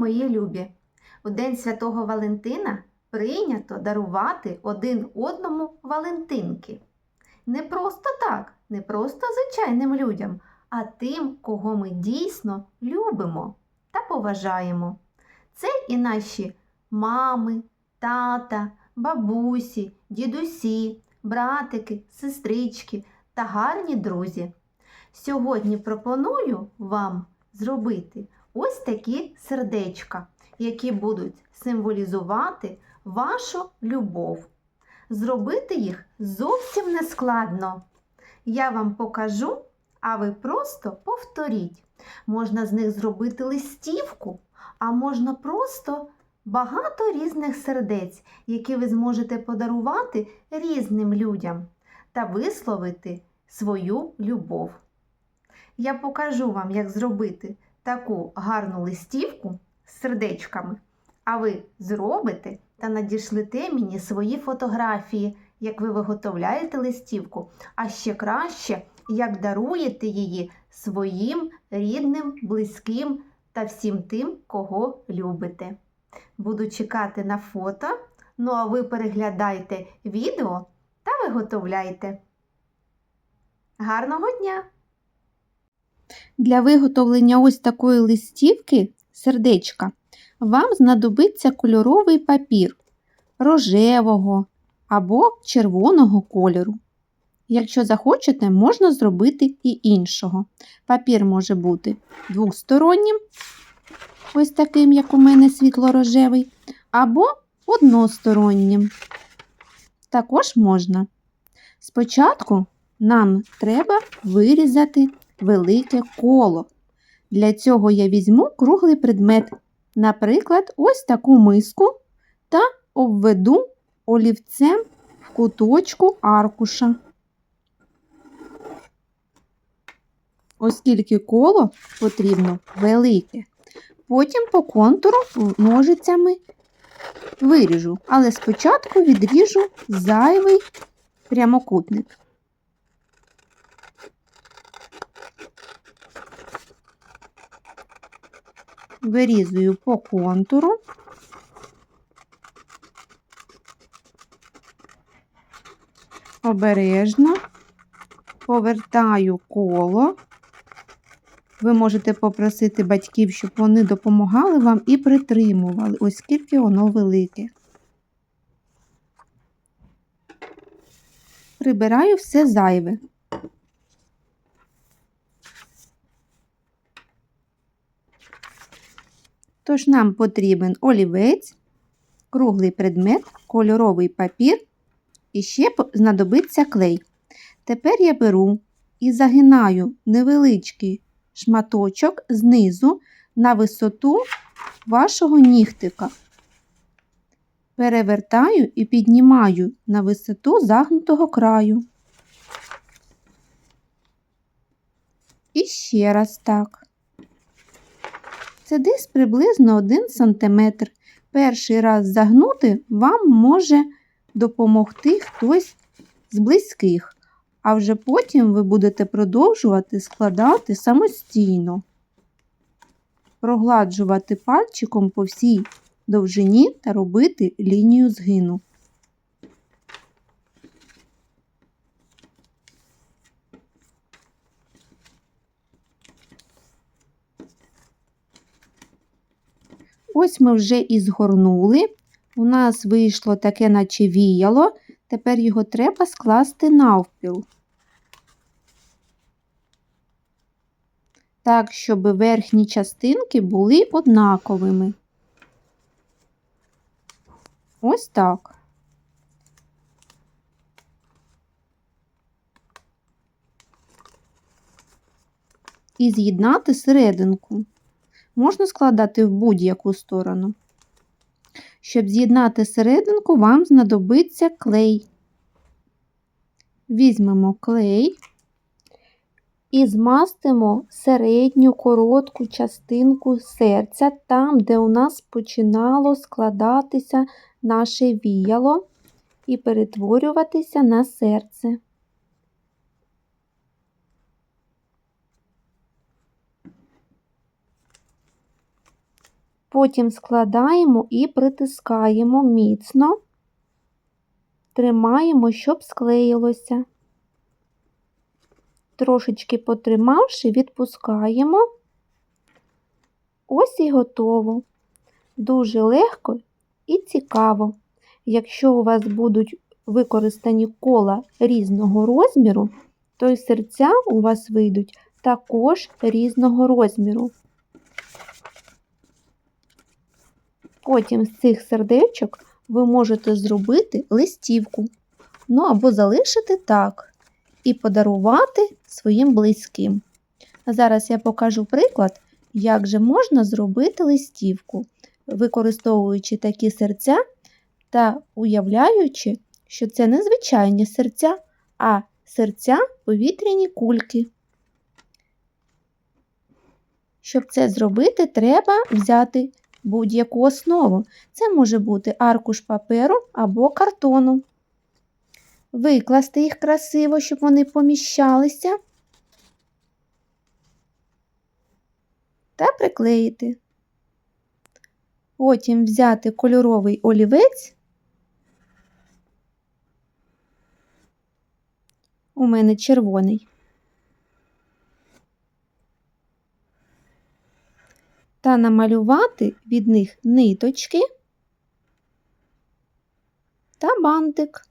мої любі! У День Святого Валентина прийнято дарувати один одному Валентинки. Не просто так, не просто звичайним людям, а тим, кого ми дійсно любимо та поважаємо. Це і наші мами, тата, бабусі, дідусі, братики, сестрички та гарні друзі. Сьогодні пропоную вам зробити ось такі сердечка, які будуть символізувати вашу любов. Зробити їх зовсім не складно. Я вам покажу, а ви просто повторіть. Можна з них зробити листівку, а можна просто багато різних сердець, які ви зможете подарувати різним людям та висловити свою любов. Я покажу вам, як зробити таку гарну листівку з сердечками, а ви зробите та надішлете мені свої фотографії, як ви виготовляєте листівку, а ще краще, як даруєте її своїм рідним, близьким та всім тим, кого любите. Буду чекати на фото. Ну а ви переглядайте відео та виготовляйте. Гарного дня! Для виготовлення ось такої листівки сердечка вам знадобиться кольоровий папір рожевого або червоного кольору. Якщо захочете, можна зробити і іншого. Папір може бути двостороннім, ось таким, як у мене світло-рожевий, або одностороннім. Також можна. Спочатку нам треба вирізати велике коло. Для цього я візьму круглий предмет, наприклад, ось таку миску та обведу олівцем в куточку аркуша. Оскільки коло потрібно велике. Потім по контуру ножицями виріжу, але спочатку відріжу зайвий прямокутник. Вирізую по контуру. Обережно повертаю коло. Ви можете попросити батьків, щоб вони допомагали вам і притримували, оскільки воно велике. Прибираю все зайве. Тож нам потрібен олівець, круглий предмет, кольоровий папір і ще знадобиться клей. Тепер я беру і загинаю невеличкий шматочок знизу на висоту вашого нігтика. Перевертаю і піднімаю на висоту загнутого краю. І ще раз так. Це десь приблизно 1 см. Перший раз загнути вам може допомогти хтось з близьких, а вже потім ви будете продовжувати складати самостійно, прогладжувати пальчиком по всій довжині та робити лінію згину. Ось ми вже і згорнули. У нас вийшло таке, наче віяло. Тепер його треба скласти навпіл. Так, щоб верхні частинки були однаковими. Ось так. І з'єднати серединку. Можна складати в будь-яку сторону. Щоб з'єднати серединку, вам знадобиться клей. Візьмемо клей і змастимо середню коротку частинку серця, там, де у нас починало складатися наше віяло і перетворюватися на серце. Потім складаємо і притискаємо міцно, тримаємо, щоб склеїлося. Трошечки потримавши, відпускаємо. Ось і готово. Дуже легко і цікаво. Якщо у вас будуть використані кола різного розміру, то й серця у вас вийдуть також різного розміру. Потім з цих сердечок ви можете зробити листівку, ну або залишити так і подарувати своїм близьким. А зараз я покажу приклад, як же можна зробити листівку, використовуючи такі серця та уявляючи, що це не звичайні серця, а серця повітряні кульки. Щоб це зробити, треба взяти будь-яку основу. Це може бути аркуш паперу або картону. Викласти їх красиво, щоб вони поміщалися. Та приклеїти. Потім взяти кольоровий олівець. У мене червоний. Та намалювати від них ниточки та бантик.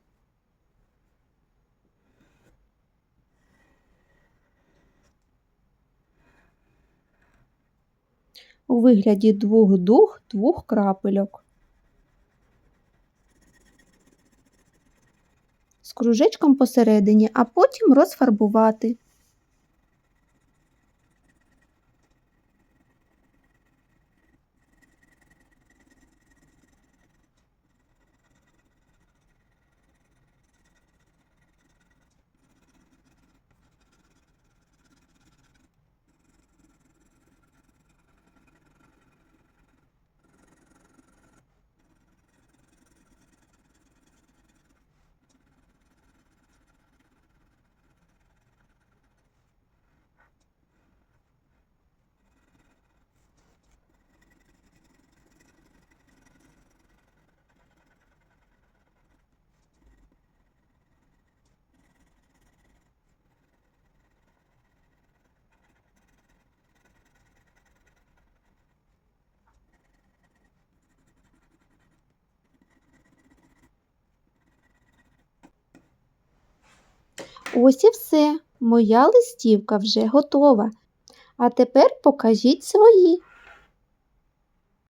У вигляді двох дуг двох крапельок. З кружечком посередині, а потім розфарбувати. Ось і все. Моя листівка вже готова. А тепер покажіть свої.